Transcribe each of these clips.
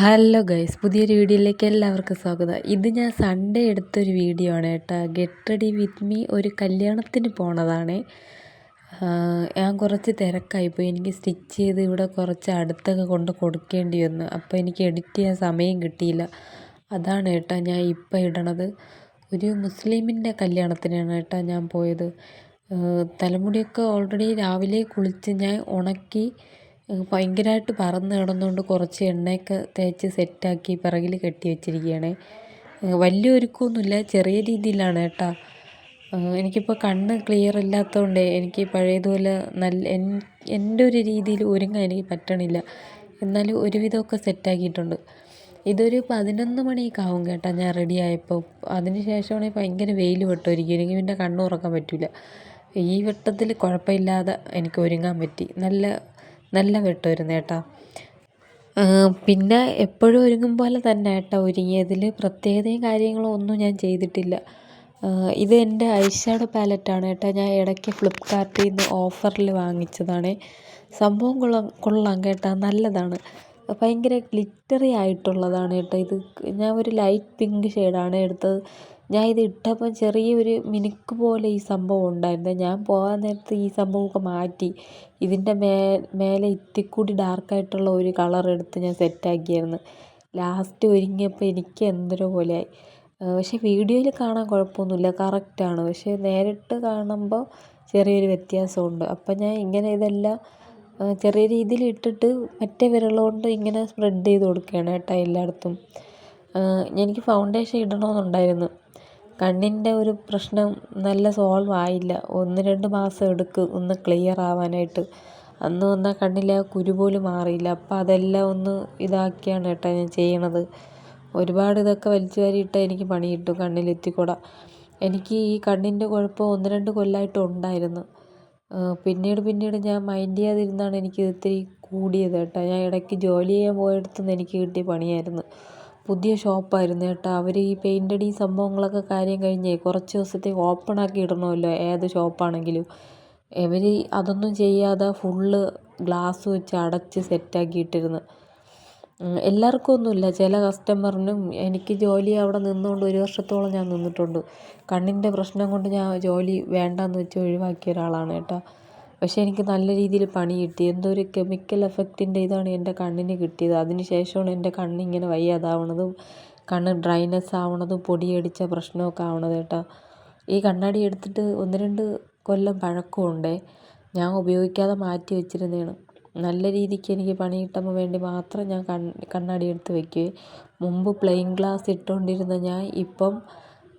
Hello guys പുതിയൊരു വീഡിയോയിലേക്ക് എല്ലാവർക്കും സ്വാഗതം. ഇത് ഞാൻ സൺഡേ എടുത്തൊരു വീഡിയോ ആണ് കേട്ടോ. ഗെറ്റ് റെഡി വിത്ത് മീ ഒരു കല്യാണത്തിന് പോണതാണ്. ഞാൻ കുറച്ച് തിരക്കായിപ്പോയി എനിക്ക് സ്റ്റിച്ച് ചെയ്ത് ഇവിടെ കുറച്ച് അടുത്തൊക്കെ കൊണ്ട് കൊടുക്കേണ്ടി വന്നു. അപ്പോൾ എനിക്ക് എഡിറ്റ് ചെയ്യാൻ സമയം കിട്ടിയില്ല. അതാണ് കേട്ടോ ഞാൻ ഇപ്പോൾ ഇടണത്. ഒരു മുസ്ലിമിന്റെ കല്യാണത്തിനാണ് കേട്ടോ ഞാൻ പോയത്. തലമുടിയൊക്കെ ഓൾറെഡി രാവിലെ കുളിച്ച് ഞാൻ ഉണക്കി ഭയങ്കരമായിട്ട് പറന്ന് കിടന്നുകൊണ്ട് കുറച്ച് എണ്ണയൊക്കെ തേച്ച് സെറ്റാക്കി പിറകിൽ കെട്ടി വെച്ചിരിക്കുകയാണ് വലിയ ഒരുക്കമൊന്നുമില്ല ചെറിയ രീതിയിലാണ് കേട്ടോ. എനിക്കിപ്പോൾ കണ്ണ് ക്ലിയർ ഇല്ലാത്തതുകൊണ്ട് എനിക്ക് പഴയതുപോലെ നല്ല എന്റെ ഒരു രീതിയിൽ ഒരുങ്ങാൻ എനിക്ക് പറ്റണില്ല. എന്നാലും ഒരുവിധമൊക്കെ സെറ്റാക്കിയിട്ടുണ്ട്. ഇതൊരു പതിനൊന്ന് മണിയൊക്കെ ആവും കേട്ടോ ഞാൻ റെഡി ആയപ്പോൾ അതിന് ശേഷമാണെങ്കിൽ ഭയങ്കര വെയിൽ വെട്ടമായിരിക്കും എനിക്ക് പിന്നെ കണ്ണ് തുറക്കാൻ പറ്റില്ല ഈ വെട്ടത്തിൽ കുഴപ്പമില്ലാതെ എനിക്ക് ഒരുങ്ങാൻ പറ്റി. നല്ല നല്ല വെട്ടമായിരുന്നു ഏട്ടാ. പിന്നെ എപ്പോഴും ഒരുങ്ങും പോലെ തന്നെ ഏട്ടാ ഒരുങ്ങിയതിൽ പ്രത്യേകതയും കാര്യങ്ങളോ ഒന്നും ഞാൻ ചെയ്തിട്ടില്ല. ഇത് എന്റെ ഐഷാഡ് ഷാഡോ പാലറ്റാണ് ഏട്ടാ. ഞാൻ ഇടയ്ക്ക് ഫ്ലിപ്കാർട്ടിൽ നിന്ന് ഓഫറിൽ വാങ്ങിച്ചതാണ്. സംഭവം കൊള്ളാം കൊള്ളാം കേട്ടാ നല്ലതാണ്. ഭയങ്കര ഗ്ലിറ്ററി ആയിട്ടുള്ളതാണ് കേട്ടോ ഇത്. ഞാൻ ഒരു ലൈറ്റ് പിങ്ക് ഷെയ്ഡാണ് എടുത്തത്. ഞാൻ ഇത് ഇട്ടപ്പോൾ ചെറിയൊരു മിനുക്ക് പോലെ ഈ സംഭവം ഉണ്ടായിരുന്നു. ഞാൻ പോകാൻ നേരത്ത് ഈ സംഭവമൊക്കെ മാറ്റി. ഇതിന്റെ മേലെ ഇത്തിക്കൂടി ഡാർക്കായിട്ടുള്ള ഒരു കളർ എടുത്ത് ഞാൻ സെറ്റാക്കിയായിരുന്നു ലാസ്റ്റ് ഒരുങ്ങിയപ്പോൾ എനിക്ക് എന്തോ പോലെയായി. പക്ഷേ വീഡിയോയിൽ കാണാൻ കുഴപ്പമൊന്നുമില്ല. കറക്റ്റാണ് പക്ഷേ നേരിട്ട് കാണുമ്പോൾ ചെറിയൊരു വ്യത്യാസമുണ്ട്. അപ്പം ഞാൻ ഇങ്ങനെ ഇതെല്ലാം ചെറിയ രീതിയിൽ ഇട്ടിട്ട് മറ്റേ വിരലുകൊണ്ട് ഇങ്ങനെ സ്പ്രെഡ് ചെയ്ത് കൊടുക്കുകയാണ് കേട്ടോ എല്ലായിടത്തും. എനിക്ക് ഫൗണ്ടേഷൻ ഇടണമെന്നുണ്ടായിരുന്നു. കണ്ണിന്റെ ഒരു പ്രശ്നം നല്ല സോൾവ് ആയില്ല. ഒന്ന് രണ്ട് മാസം എടുക്കും ഒന്ന് ക്ലിയർ ആവാനായിട്ട്. അന്ന് വന്ന കണ്ണിലെ ആ കുരു പോലും മാറിയില്ല. അപ്പം അതെല്ലാം ഒന്ന് ഇതാക്കിയാണ് കേട്ടോ ഞാൻ ചെയ്യണത്. ഒരുപാട് ഇതൊക്കെ വലിച്ചു വാരിയിട്ടാൽ എനിക്ക് പണി കിട്ടും കണ്ണിലെത്തിക്കൂട എനിക്ക് ഈ കണ്ണിന്റെ കുഴപ്പം ഒന്ന് രണ്ട് കൊല്ലമായിട്ട് ഉണ്ടായിരുന്നു. പിന്നീട് പിന്നീട് ഞാൻ മൈൻഡ് ചെയ്യാതിരുന്നാണ് എനിക്ക് ഇത്തിരി കൂടിയത് കേട്ടോ ഞാൻ ഇടയ്ക്ക് ജോലി ചെയ്യാൻ പോയിടത്തുനിന്ന് എനിക്ക് കിട്ടിയ പണിയായിരുന്നു. പുതിയ ഷോപ്പായിരുന്നു കേട്ടോ. അവർ ഈ പെയിന്റടി സംഭവങ്ങളൊക്കെ കാര്യം കഴിഞ്ഞേ കുറച്ച് ദിവസത്തേക്ക് ഓപ്പണാക്കി ഇടണമല്ലോ ഏത് ഷോപ്പാണെങ്കിലും. ഇവർ അതൊന്നും ചെയ്യാതെ ഫുള്ള് ഗ്ലാസ് വെച്ച് അടച്ച് സെറ്റാക്കി ഇട്ടിരുന്നു. എല്ലാവർക്കും ഒന്നുമില്ല. ചില കസ്റ്റമറിനും എനിക്ക് ജോലി അവിടെ നിന്നുകൊണ്ട് ഒരു വർഷത്തോളം ഞാൻ നിന്നിട്ടുണ്ട്. കണ്ണിന്റെ പ്രശ്നം കൊണ്ട് ഞാൻ ജോലി വേണ്ടാന്ന് വെച്ച് ഒഴിവാക്കിയ ഒരാളാണ് കേട്ടോ. പക്ഷേ എനിക്ക് നല്ല രീതിയിൽ പണി കിട്ടി. എന്തോ ഒരു കെമിക്കൽ എഫക്റ്റിന്റെ ഇതാണ് എന്റെ കണ്ണിന് കിട്ടിയത്. അതിന് ശേഷമാണ് എന്റെ കണ്ണിങ്ങനെ വയ്യാതാവണതും കണ്ണ് ഡ്രൈനെസ് ആവണതും പൊടിയടിച്ച പ്രശ്നമൊക്കെ ആവണത് കേട്ടോ. ഈ കണ്ണാടി എടുത്തിട്ട് ഒന്ന് രണ്ട് കൊല്ലം പഴക്കമുണ്ടേ. ഞാൻ ഉപയോഗിക്കാതെ മാറ്റി വെച്ചിരുന്നതാണ്. നല്ല രീതിക്ക് എനിക്ക് പണി കിട്ടുമ്പോൾ വേണ്ടി മാത്രം ഞാൻ കണ്ണാടി എടുത്ത് വയ്ക്കുകയും മുമ്പ് പ്ലെയിൻ ഗ്ലാസ് ഇട്ടുകൊണ്ടിരുന്ന ഞാൻ ഇപ്പം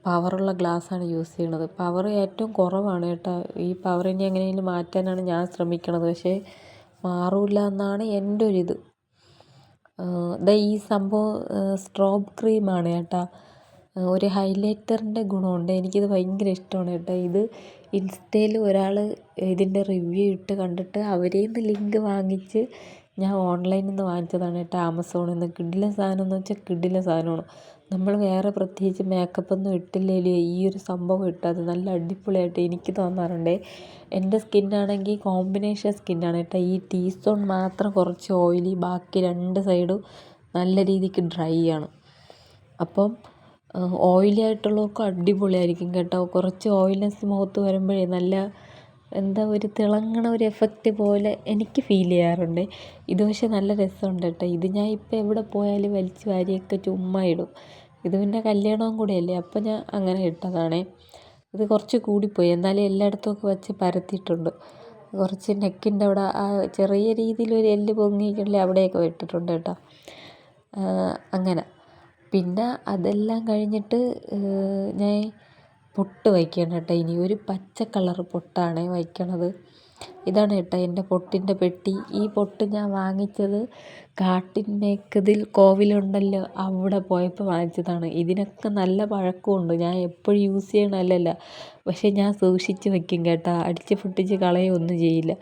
പവറുള്ള ഗ്ലാസ്സാണ് യൂസ് ചെയ്യണത് പവർ ഏറ്റവും കുറവാണ് കേട്ടോ. ഈ പവർ ഇനി എങ്ങനെയെങ്കിലും മാറ്റാനാണ് ഞാൻ ശ്രമിക്കണത്. പക്ഷേ മാറില്ല എന്നാണ് എന്റെ ഒരിത് ദാ ഈ സംഭവം സ്ട്രോബ് ക്രീമാണ് കേട്ടോ. ഒരു ഹൈലൈറ്ററിന്റെ ഗുണമുണ്ട്. എനിക്കിത് ഭയങ്കര ഇഷ്ടമാണ് കേട്ടോ. ഇത് ഇൻസ്റ്റയിൽ ഒരാൾ ഇതിന്റെ റിവ്യൂ ഇട്ട് കണ്ടിട്ട് അവരിൽ നിന്ന് ലിങ്ക് വാങ്ങിച്ച് ഞാൻ ഓൺലൈനിൽ നിന്ന് വാങ്ങിച്ചതാണ് കേട്ടോ. ആമസോണിൽ നിന്ന്. കിടിലൻ സാധനം എന്ന് വെച്ചാൽ കിടിലൻ സാധനമാണ്. നമ്മൾ വേറെ പ്രത്യേകിച്ച് മേക്കപ്പൊന്നും ഇട്ടില്ലെങ്കിലും ഈ ഒരു സംഭവം ഇട്ടാൽ നല്ല അടിപൊളിയായിട്ട് എനിക്ക് തോന്നാറുണ്ട്. എന്റെ സ്കിന്നാണെങ്കിൽ കോമ്പിനേഷൻ സ്കിന്നാണ് കേട്ടോ. ഈ ടീ സോൺ മാത്രം കുറച്ച് ഓയിലി ബാക്കി രണ്ട് സൈഡും നല്ല രീതിക്ക് ഡ്രൈ ആണ്. അപ്പം ഓയിലി ആയിട്ടുള്ളവർക്ക് അടിപൊളിയായിരിക്കും കേട്ടോ. കുറച്ച് ഓയിൽനെസ് മുഖത്ത് വരുമ്പോഴേ നല്ല എന്താ ഒരു തിളങ്ങണ ഒരു എഫക്റ്റ് പോലെ എനിക്ക് ഫീൽ ചെയ്യാറുണ്ട്. ഇത് പക്ഷേ നല്ല രസമുണ്ട് കേട്ടോ. ഇത് ഞാൻ ഇപ്പോൾ എവിടെ പോയാലും വലിച്ച് വാരിയൊക്കെ ചുമ്മാ ഇടും. ഇത് പിന്നെ കല്യാണവും കൂടിയല്ലേ? അപ്പം ഞാൻ അങ്ങനെ ഇട്ടതാണേ. ഇത് കുറച്ച് കൂടിപ്പോയി. എന്നാലും എല്ലായിടത്തും ഒക്കെ വെച്ച് പരത്തിയിട്ടുണ്ട്. കുറച്ച് നെക്കിന്റെ അവിടെ ആ ചെറിയ രീതിയിൽ ഒരു എല്ല് പൊങ്ങിയിട്ടില്ലേ അവിടെയൊക്കെ ഇട്ടിട്ടുണ്ട് കേട്ടോ. അങ്ങനെ. പിന്നെ അതെല്ലാം കഴിഞ്ഞിട്ട് ഞാൻ പൊട്ട് വയ്ക്കണം കേട്ടോ. ഇനി ഒരു പച്ച കളർ പൊട്ടാണ് വയ്ക്കണത്. ഇതാണ് കേട്ടോ എന്റെ പൊട്ടിന്റെ പെട്ടി. ഈ പൊട്ട് ഞാൻ വാങ്ങിച്ചത് കാട്ടിന്മേക്കതിൽ കോവിലുണ്ടല്ലോ അവിടെ പോയപ്പോൾ വാങ്ങിച്ചതാണ്. ഇതിനൊക്കെ നല്ല പഴക്കമുണ്ട് ഞാൻ എപ്പോഴും യൂസ് ചെയ്യണതല്ലല്ലോ. പക്ഷേ ഞാൻ സൂക്ഷിച്ച് വെക്കും കേട്ടോ അടിച്ച് പൊട്ടിച്ച് കളയൊന്നും ചെയ്യില്ല.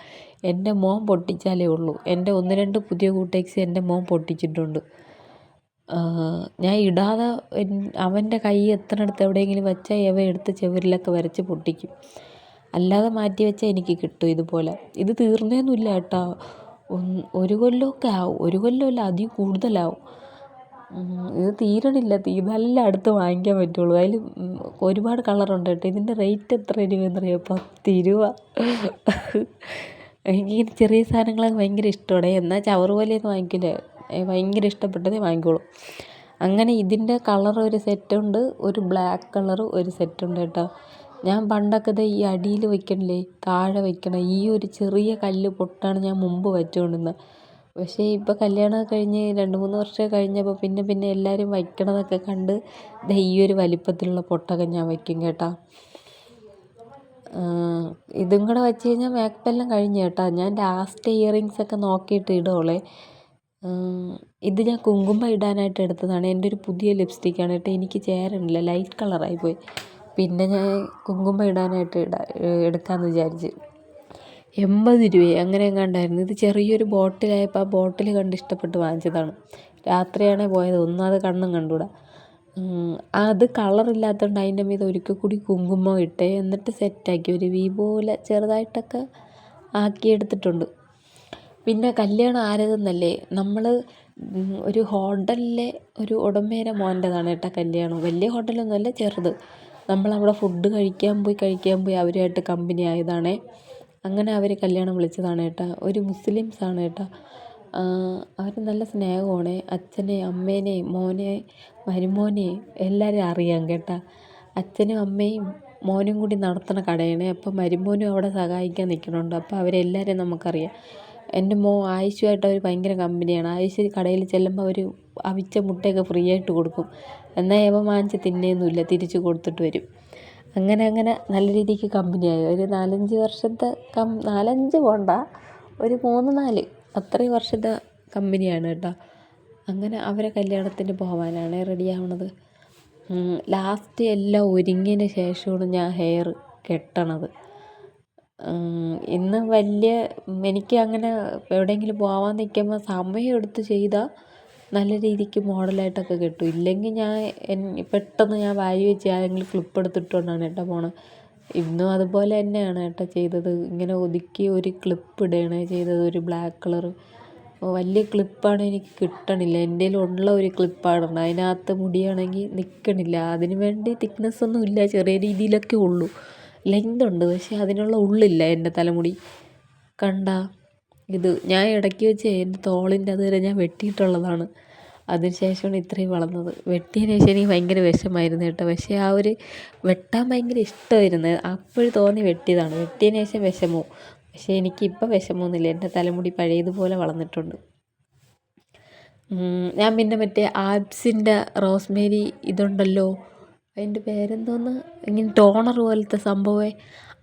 എന്റെ മോൻ പൊട്ടിച്ചാലേ ഉള്ളൂ. എന്റെ ഒന്ന് രണ്ട് പുതിയ കൂട്ടേക്സ് എന്റെ മോൻ പൊട്ടിച്ചിട്ടുണ്ട്. ഞാൻ ഇടാതെ അവന്റെ കൈ എത്തണടുത്ത് എവിടെയെങ്കിലും വെച്ചാൽ ഇവ എടുത്ത് ചെവരിലൊക്കെ വരച്ച് പൊട്ടിക്കും. അല്ലാതെ മാറ്റി വെച്ചാൽ എനിക്ക് കിട്ടും ഇതുപോലെ. ഇത് തീർന്നേന്നുമില്ല കേട്ടോ. ഒരു കൊല്ലമൊക്കെ ആവും. ഒരു കൊല്ലമല്ല അതിൽ കൂടുതലാവും. ഇത് തീരണില്ല. തീർന്നാലല്ലേ അടുത്ത് വാങ്ങിക്കാൻ പറ്റുള്ളൂ. അതിൽ ഒരുപാട് കളറുണ്ട് കേട്ടോ. ഇതിന്റെ റേറ്റ് എത്ര രൂപയെന്നറിയാമോ പത്ത് രൂപ. എനിക്കിങ്ങനെ ചെറിയ സാധനങ്ങളൊക്കെ ഭയങ്കര ഇഷ്ടമാണ്. എന്നാൽ ചവറ് പോലെയൊന്നും വാങ്ങിക്കില്ല ഭയങ്കര ഇഷ്ടപ്പെട്ടതേ വാങ്ങിക്കോളൂ. അങ്ങനെ ഇതിന്റെ കളർ ഒരു സെറ്റുണ്ട് ഒരു ബ്ലാക്ക് കളർ ഒരു സെറ്റുണ്ട് കേട്ടോ. ഞാൻ പണ്ടൊക്കെ ദേ ഈ അടിയിൽ വയ്ക്കണില്ലേ താഴെ വെക്കണ ഈ ഒരു ചെറിയ കല്ല് പൊട്ടാണ് ഞാൻ മുമ്പ് വെച്ചുകൊണ്ടിരുന്നത് പക്ഷേ ഇപ്പോൾ കല്യാണം കഴിഞ്ഞ് രണ്ട് മൂന്ന് വർഷം കഴിഞ്ഞപ്പോൾ പിന്നെ പിന്നെ എല്ലാവരും വയ്ക്കണതൊക്കെ കണ്ട് ദേ ഈ ഒരു വലിപ്പത്തിലുള്ള പൊട്ടൊക്കെ ഞാൻ വയ്ക്കും കേട്ടോ. ഇതും കൂടെ വെച്ച് കഴിഞ്ഞാൽ മേക്കപ്പെല്ലാം കഴിഞ്ഞ് കേട്ടോ. ഞാൻ ലാസ്റ്റ് ഇയറിങ്സ് ഒക്കെ നോക്കിയിട്ട് ഇടുകയുള്ളേ ഇത് ഞാൻ കുങ്കുമം ഇടാനായിട്ട് എടുത്തതാണ്. എന്റെ ഒരു പുതിയ ലിപ്സ്റ്റിക്കാണ് കേട്ടോ. എനിക്ക് ചേരണില്ല ലൈറ്റ് കളറായി പോയി. പിന്നെ ഞാൻ കുങ്കുമം ഇടാനായിട്ട് ഇടാ എടുക്കാമെന്ന് വിചാരിച്ച്. എൺപത് രൂപയോ അങ്ങനെ എങ്ങാണ്ടായിരുന്നു ഇത് ചെറിയൊരു ബോട്ടിലായപ്പോൾ ആ ബോട്ടിൽ കണ്ട് ഇഷ്ടപ്പെട്ട് വാങ്ങിച്ചതാണ്. രാത്രിയാണ് പോയത്. ഒന്നും അത് കണ്ണും കണ്ടുകൂടാ അത് കളറില്ലാത്തതുകൊണ്ട് അതിന്റെ മീത് ഒരിക്കൽ കൂടി കുങ്കുമം ഇട്ട്. എന്നിട്ട് സെറ്റാക്കി ഒരു വി പോലെ ചെറുതായിട്ടൊക്കെ ആക്കിയെടുത്തിട്ടുണ്ട് പിന്നെ കല്യാണം ആരതെന്നല്ലേ? നമ്മൾ ഒരു ഹോട്ടലിലെ ഒരു ഉടമേരെ മോന്റെതാണ് കേട്ടോ കല്യാണം. വലിയ ഹോട്ടലൊന്നുമല്ല ചെറുത്. നമ്മളവിടെ ഫുഡ് കഴിക്കാൻ പോയി കഴിക്കാൻ പോയി അവരുമായിട്ട് കമ്പനി ആയതാണേ. അങ്ങനെ അവർ കല്യാണം വിളിച്ചതാണ് കേട്ടോ ഒരു മുസ്ലിംസാണ് കേട്ടോ അവർ നല്ല സ്നേഹമാണ്. അച്ഛനെ അമ്മേനെ മോനെ മരുമോനെ എല്ലാവരെയും അറിയാം കേട്ടോ. അച്ഛനും അമ്മയും മോനും കൂടി നടത്തുന്ന കടയാണ്. അപ്പോൾ മരുമോനും അവിടെ സഹായിക്കാൻ നിൽക്കുന്നുണ്ട്. അപ്പോൾ അവരെല്ലാവരെയും നമുക്കറിയാം. എന്റെ മോ ആയിഷുമായിട്ട് അവർ ഭയങ്കര കമ്പനിയാണ്. ആയിഷ കടയിൽ ചെല്ലുമ്പോൾ അവർ അവിച്ച മുട്ടയൊക്കെ ഫ്രീ ആയിട്ട് കൊടുക്കും. എന്നാൽ ഇവൻ വാങ്ങിച്ച് തിന്നുകയൊന്നുമില്ല തിരിച്ച് കൊടുത്തിട്ട് വരും. അങ്ങനെ അങ്ങനെ നല്ല രീതിക്ക് കമ്പനിയായി. ഒരു നാലഞ്ച് വർഷത്തെ കം നാലഞ്ച് പോണ്ട? ഒരു മൂന്ന് നാല് അത്രയും വർഷത്തെ കമ്പനിയാണ് കേട്ടോ. അങ്ങനെ അവരെ കല്യാണത്തിന് പോകാനാണ് റെഡി ആവണത്. ലാസ്റ്റ് എല്ലാം ഒരുങ്ങിയതിന് ശേഷമാണ് ഞാൻ ഹെയർ കെട്ടണത്. ഇന്ന് വലിയ എനിക്ക് അങ്ങനെ എവിടെയെങ്കിലും പോവാൻ നിൽക്കുമ്പോൾ സമയം എടുത്ത് ചെയ്താൽ നല്ല രീതിക്ക് മോഡലായിട്ടൊക്കെ കിട്ടും. ഇല്ലെങ്കിൽ ഞാൻ പെട്ടെന്ന് ഞാൻ വാരി വെച്ച് ആരെങ്കിലും ക്ലിപ്പ് എടുത്തിട്ടുകൊണ്ടാണ് കേട്ടോ പോണത് ഇന്നും അതുപോലെ തന്നെയാണ് കേട്ടോ ചെയ്തത്. ഇങ്ങനെ ഒതുക്കി ഒരു ക്ലിപ്പ് ഇടുകയാണ് ചെയ്തത് ഒരു ബ്ലാക്ക് കളർ വലിയ ക്ലിപ്പാണ് എനിക്ക് കിട്ടണില്ല. എന്റെ ഉള്ള ഒരു ക്ലിപ്പാണ് അതിനകത്ത് മുടിയാണെങ്കിൽ നിൽക്കണില്ല അതിന് വേണ്ടി തിക്നെസ്സൊന്നും ഇല്ല. ചെറിയ രീതിയിലൊക്കെ ഉള്ളൂ. ലെങ്ത് ഉണ്ട് പക്ഷേ അതിനുള്ള ഉള്ളില്ല എന്റെ തലമുടി. കണ്ട ഇത് ഞാൻ ഇടയ്ക്ക് വെച്ച് എന്റെ തോളിന്റെ അതുവരെ ഞാൻ വെട്ടിയിട്ടുള്ളതാണ്. അതിനുശേഷമാണ് ഇത്രയും വളർന്നത്. വെട്ടിയതിന് ശേഷം എനിക്ക് ഭയങ്കര വിഷമായിരുന്നു കേട്ടോ. പക്ഷേ ആ ഒരു വെട്ടാൻ ഭയങ്കര ഇഷ്ടമായിരുന്നു. അപ്പോഴും തോന്നി വെട്ടിയതാണ്. വെട്ടിയതിന് ശേഷം വിഷമവും. പക്ഷേ എനിക്കിപ്പോൾ വിഷമമൊന്നുമില്ല. എന്റെ തലമുടി പഴയതുപോലെ വളർന്നിട്ടുണ്ട്. ഞാൻ പിന്നെ മറ്റേ ആപ്സിന്റെ റോസ്മേരി ഇതുണ്ടല്ലോ. അതിന്റെ പേരെന്തോന്ന്? ഇങ്ങനെ ടോണർ പോലത്തെ സംഭവമേ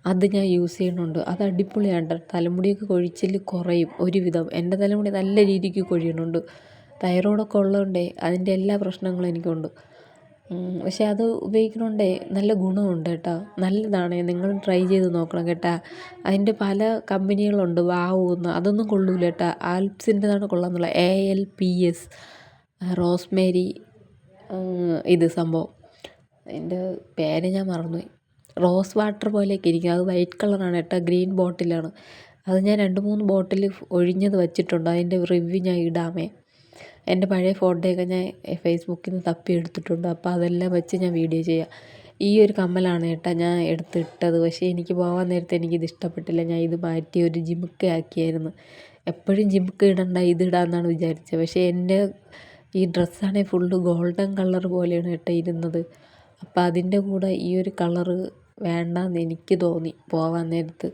അത് ഞാൻ യൂസ് ചെയ്യുന്നുണ്ട്. അത് അടിപൊളിയാണ് തലമുടിയൊക്കെ കൊഴിച്ചിൽ കുറയും ഒരുവിധം. എന്റെ തലമുടി നല്ല രീതിക്ക് കൊഴിയുന്നുണ്ട്. തൈറോയ്ഡൊക്കെ ഉള്ളതുകൊണ്ടേ അതിന്റെ എല്ലാ പ്രശ്നങ്ങളും എനിക്കുണ്ട്. പക്ഷേ അത് ഉപയോഗിക്കണോണ്ടേ നല്ല ഗുണമുണ്ട് കേട്ടോ. നല്ലതാണ്. നിങ്ങൾ ട്രൈ ചെയ്ത് നോക്കണം കേട്ടാ. അതിന്റെ പല കമ്പനികളുണ്ട്. വാവു എന്ന്. അതൊന്നും കൊള്ളൂല കേട്ടാ. ആൽപ്സിന്റെതാണ് കൊള്ളാമെന്നുള്ള A L P S rosemary ഇത് സംഭവം. അതിന്റെ പേര് ഞാൻ മറന്നുപോയി. റോസ് വാട്ടർ പോലെയൊക്കെ ഇരിക്കും. അത് വൈറ്റ് കളറാണ് കേട്ടോ ഗ്രീൻ ബോട്ടിലാണ്. അത് ഞാൻ രണ്ട് മൂന്ന് ബോട്ടിൽ ഒഴിഞ്ഞത് വച്ചിട്ടുണ്ട്. അതിന്റെ റിവ്യൂ ഞാൻ ഇടാമേ. എന്റെ പഴയ ഫോട്ടോയൊക്കെ ഞാൻ ഫേസ്ബുക്കിൽ നിന്ന് തപ്പി എടുത്തിട്ടുണ്ട്. അപ്പോൾ അതെല്ലാം വെച്ച് ഞാൻ വീഡിയോ ചെയ്യാം. ഈ ഒരു കമ്മലാണ് കേട്ടോ ഞാൻ എടുത്തിട്ടത്. പക്ഷേ എനിക്ക് പോകാൻ നേരത്തെ എനിക്കിത് ഇഷ്ടപ്പെട്ടില്ല. ഞാൻ ഇത് മാറ്റി ഒരു ജിമുക്ക ആക്കിയായിരുന്നു. എപ്പോഴും ജിമുക്ക ഇടണ്ട ഇത് ഇടാമെന്നാണ് വിചാരിച്ചത്. പക്ഷേ എന്റെ ഈ ഡ്രസ്സാണെങ്കിൽ ഫുള്ള് ഗോൾഡൻ കളർ പോലെയാണ് കേട്ടോ ഇരുന്നത്. അപ്പോൾ അതിന്റെ കൂടെ ഈ ഒരു കളറ് വേണ്ടാന്ന് എനിക്ക് തോന്നി പോവാൻ നേരത്ത്.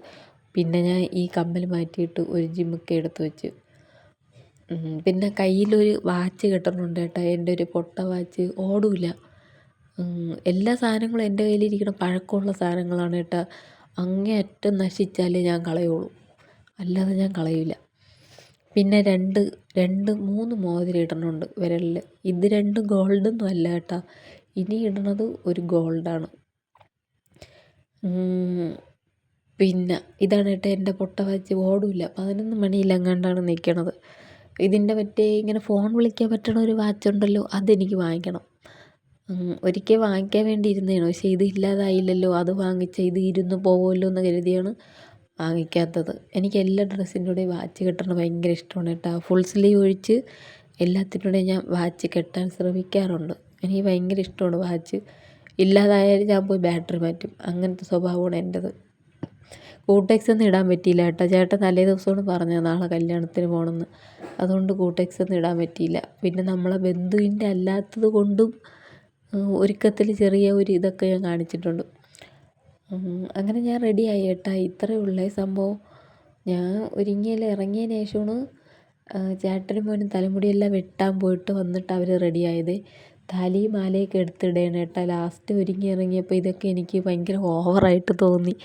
പിന്നെ ഞാൻ ഈ കമ്മൽ മാറ്റിയിട്ട് ഒരു ജിമ്മൊക്കെ എടുത്ത് വെച്ച്. പിന്നെ കയ്യിലൊരു വാച്ച് കെട്ടുന്നുണ്ട് കേട്ടോ. എന്റെ ഒരു പൊട്ട വാച്ച് ഓടില്ല എല്ലാ സാധനങ്ങളും എന്റെ കയ്യിലിരിക്കുന്ന പഴക്കമുള്ള സാധനങ്ങളാണ് കേട്ടോ. അങ്ങേയറ്റം നശിച്ചാലേ ഞാൻ കളയുള്ളൂ. അല്ലാതെ ഞാൻ കളയില്ല പിന്നെ രണ്ട് രണ്ട് മൂന്ന് മോതിരം ഇടണുണ്ട് വിരലിൽ. ഇത് രണ്ടും ഗോൾഡൊന്നും അല്ല കേട്ടോ. ഇനി ഇടണത് ഒരു ഗോൾഡാണ്. പിന്നെ ഇതാണ് കേട്ടോ എന്റെ പൊട്ട വാച്ച്. ഓടില്ല പതിനൊന്ന് മണിയിലെങ്ങാണ്ടാണ് നിൽക്കണത് ഇതിന്റെ മറ്റേ ഇങ്ങനെ ഫോൺ വിളിക്കാൻ പറ്റണ ഒരു വാച്ച് ഉണ്ടല്ലോ അതെനിക്ക് വാങ്ങിക്കണം. ഒരിക്കൽ വാങ്ങിക്കാൻ വേണ്ടി ഇരുന്നതാണ് പക്ഷേ ഇത് ഇല്ലാതായില്ലല്ലോ. അത് വാങ്ങിച്ച ഇത് ഇരുന്ന് പോകുമല്ലോ എന്ന് കരുതിയാണ് വാങ്ങിക്കാത്തത്. എനിക്ക് എല്ലാ ഡ്രസ്സിന്റെ കൂടെയും വാച്ച് കെട്ടണം ഭയങ്കര ഇഷ്ടമാണ് കേട്ടോ ഫുൾ സ്ലീവ് ഒഴിച്ച് എല്ലാത്തിലൂടെ ഞാൻ വാച്ച് കെട്ടാൻ ശ്രമിക്കാറുണ്ട്. എനിക്ക് ഭയങ്കര ഇഷ്ടമാണ് വാച്ച്. ഇല്ലാതായാലും ഞാൻ പോയി ബാറ്ററി മാറ്റും. അങ്ങനത്തെ സ്വഭാവമാണ് എന്റെത് കൂട്ടെക്സ് ഒന്നും ഇടാൻ പറ്റിയില്ല കേട്ടോ. ചേട്ടൻ തലേ ദിവസമാണ് പറഞ്ഞത് നാളെ കല്യാണത്തിന് പോകണമെന്ന് അതുകൊണ്ട് കൂട്ടെക്സ് ഒന്നും ഇടാൻ പറ്റിയില്ല. പിന്നെ നമ്മളെ ബന്ധുവിന്റെ അല്ലാത്തത് കൊണ്ടും ഒരുക്കത്തിൽ ചെറിയ ഒരു ഇതൊക്കെ ഞാൻ കാണിച്ചിട്ടുണ്ട്. അങ്ങനെ ഞാൻ റെഡിയായി കേട്ടോ. ഇത്രയേ ഉള്ളേ സംഭവം. ഞാൻ ഒരുങ്ങിയിൽ ഇറങ്ങിയതിന് ശേഷമാണ് ചേട്ടനും മോനും തലമുടിയെല്ലാം വെട്ടാൻ പോയിട്ട് വന്നിട്ട് അവർ റെഡിയായത് താലിയും മാലയൊക്കെ എടുത്തിടേണ് ലാസ്റ്റ് ഒരുങ്ങി ഇറങ്ങിയപ്പോൾ ഇതൊക്കെ എനിക്ക് ഭയങ്കര ഓവറായിട്ട് തോന്നി.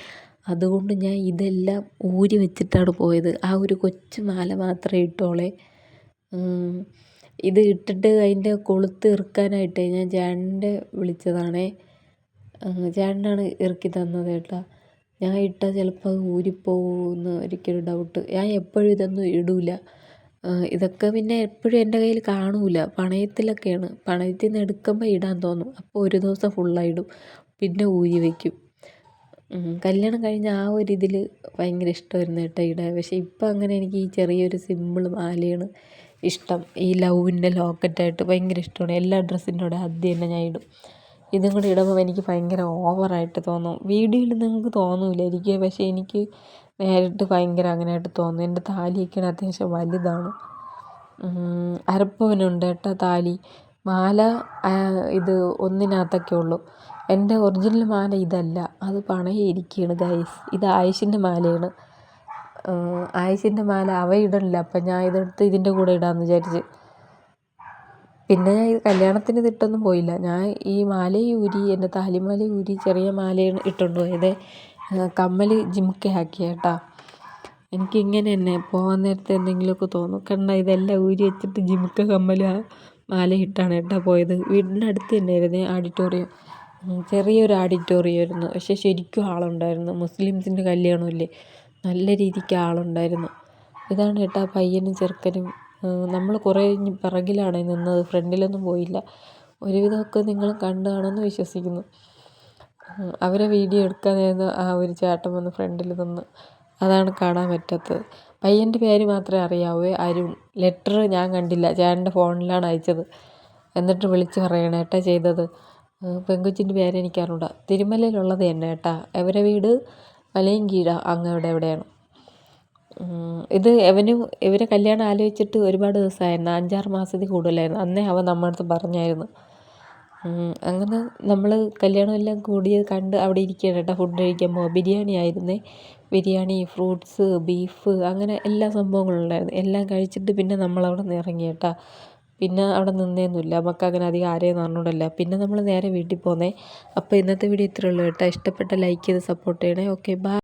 അതുകൊണ്ട് ഞാൻ ഇതെല്ലാം ഊരി വെച്ചിട്ടാണ് പോയത്. ആ ഒരു കൊച്ചു മാല മാത്രമേ ഇട്ടോളേ. ഇത് ഇട്ടിട്ട് അതിന്റെ കൊളുത്ത് ഇറുക്കാനായിട്ട് ഞാൻ ചേട്ടന്റെ വിളിച്ചതാണേ. ചേട്ടനാണ് ഇറുക്കി തന്നത് കേട്ടോ. ഞാൻ ഇട്ടാൽ ചിലപ്പോൾ അത് ഊരിപ്പോകുമെന്ന് എനിക്കൊരു ഡൗട്ട് ഞാൻ എപ്പോഴും ഇതൊന്നും ഇടില്ല ഇതൊക്കെ പിന്നെ എപ്പോഴും എന്റെ കയ്യിൽ കാണില്ല പണയത്തിലൊക്കെയാണ്. പണയത്തിൽ നിന്ന് എടുക്കുമ്പോൾ ഇടാൻ തോന്നും. അപ്പോൾ ഒരു ദിവസം ഫുള്ളായി ഇടും പിന്നെ ഊരി വയ്ക്കും കല്യാണം കഴിഞ്ഞ ആ ഒരു ഇതിൽ ഭയങ്കര ഇഷ്ടമായിരുന്നു കേട്ടോ ഇടാൻ. പക്ഷേ ഇപ്പം അങ്ങനെ എനിക്ക് ഈ ചെറിയൊരു സിമ്പിൾ മാലയാണ് ഇഷ്ടം. ഈ ലവിന്റെ ലോക്കറ്റായിട്ട് ഭയങ്കര ഇഷ്ടമാണ്. എല്ലാ ഡ്രസ്സിന്റെ കൂടെ ആദ്യം തന്നെ ഞാൻ ഇടും. ഇതും കൂടെ ഇടുമ്പോൾ എനിക്ക് ഭയങ്കര ഓവറായിട്ട് തോന്നും. വീഡിയോയിൽ നിങ്ങൾക്ക് തോന്നില്ലായിരിക്കും പക്ഷേ എനിക്ക് നേരിട്ട് ഭയങ്കര അങ്ങനെയായിട്ട് തോന്നും എന്റെ താലിയൊക്കെ അത്യാവശ്യം വലുതാണ്. അരപ്പവനുണ്ട് കേട്ടോ താലി. മാല ഇത് ഒന്നിനകത്തൊക്കെ ഉള്ളൂ. എന്റെ ഒറിജിനൽ മാല ഇതല്ല. അത് പണയം ഗൈസ് ഇത് ആയുഷിന്റെ മാലയാണ്. ആയുഷിന്റെ മാല അവ ഇടണില്ല. അപ്പം ഞാൻ ഇതെടുത്ത് ഇതിന്റെ കൂടെ ഇടാമെന്ന് വിചാരിച്ച്. പിന്നെ ഞാൻ ഇത് കല്യാണത്തിന് ഇതിട്ടൊന്നും പോയില്ല. ഞാൻ ഈ മാലയും ഊരി എന്റെ താലിമാലയും ഊരി ചെറിയ മാലയാണ് ഇട്ടുകൊണ്ട് പോയത്. കമ്മൽ ജിമിക്കയാക്കി കേട്ടോ എനിക്കിങ്ങനെ തന്നെ പോകാൻ നേരത്തെ എന്തെങ്കിലുമൊക്കെ തോന്നും. കണ്ട ഇതെല്ലാം ഊരി വെച്ചിട്ട് ജിമിക്ക കമ്മൽ മാല ഇട്ടാണ് കേട്ടോ പോയത്. വീടിന്റെ അടുത്ത് തന്നെയായിരുന്നു ആഡിറ്റോറിയം ചെറിയൊരു ആഡിറ്റോറിയം ആയിരുന്നു. പക്ഷെ ശരിക്കും ആളുണ്ടായിരുന്നു. മുസ്ലിംസിന്റെ കല്യാണമല്ലേ? നല്ല രീതിക്ക് ആളുണ്ടായിരുന്നു. ഇതാണ് കേട്ടോ പയ്യനും ചെറുക്കനും. നമ്മൾ കുറേ പിറകിലാണ് നിന്നത്. ഫ്രണ്ടിലൊന്നും പോയില്ല. ഒരുവിധമൊക്കെ നിങ്ങൾ കണ്ടു വിശ്വസിക്കുന്നു. അവരെ വീഡിയോ എടുക്കാൻ നേർന്ന് ആ ഒരു ചേട്ടൻ വന്ന് ഫ്രണ്ടിൽ നിന്ന് അതാണ് കാണാൻ പറ്റാത്തത്. പയ്യന്റെ പേര് മാത്രമേ അറിയാവൂ. അരുൺ ലെറ്റർ ഞാൻ കണ്ടില്ല. ചേട്ടന്റെ ഫോണിലാണ് അയച്ചത്. എന്നിട്ട് വിളിച്ച് പറയണം ഏട്ടാ ചെയ്തത്? പെങ്കൊച്ചിന്റെ പേര് എനിക്ക് തിരുമലയിലുള്ളത് തന്നെ ഏട്ടാ. അവരെ വീട് വലയും അങ്ങ് അവിടെ എവിടെയാണ്? ഇത് അവന് ഇവരെ കല്യാണം ആലോചിച്ചിട്ട് ഒരുപാട് ദിവസമായിരുന്നു. അഞ്ചാറ് മാസത്തിൽ കൂടുതലായിരുന്നു. അന്നേ അവൻ നമ്മുടെ അടുത്ത് പറഞ്ഞായിരുന്നു. അങ്ങനെ നമ്മൾ കല്യാണം എല്ലാം കൂടിയത് കണ്ട് അവിടെ ഇരിക്കുകയാണ് കേട്ടോ ഫുഡ് കഴിക്കാൻ പോവാം ബിരിയാണി ആയിരുന്നു. ബിരിയാണി ഫ്രൂട്ട്സ് ബീഫ് അങ്ങനെ എല്ലാ സംഭവങ്ങളും ഉണ്ടായിരുന്നു. എല്ലാം കഴിച്ചിട്ട് പിന്നെ നമ്മൾ അവിടെ നിന്ന് ഇറങ്ങി കേട്ടോ. പിന്നെ അവിടെ നിന്നേന്നുമില്ല. നമുക്ക് അങ്ങനെ അധികം ആരെയും അറിഞ്ഞൂടല്ല പിന്നെ നമ്മൾ നേരെ വീട്ടിൽ പോന്നേ. അപ്പോൾ ഇന്നത്തെ വീഡിയോ ഇത്രയേ ഉള്ളൂ കേട്ടോ. ഇഷ്ടപ്പെട്ട ലൈക്ക് ചെയ്ത് സപ്പോർട്ട് ചെയ്യണേ. Okay bye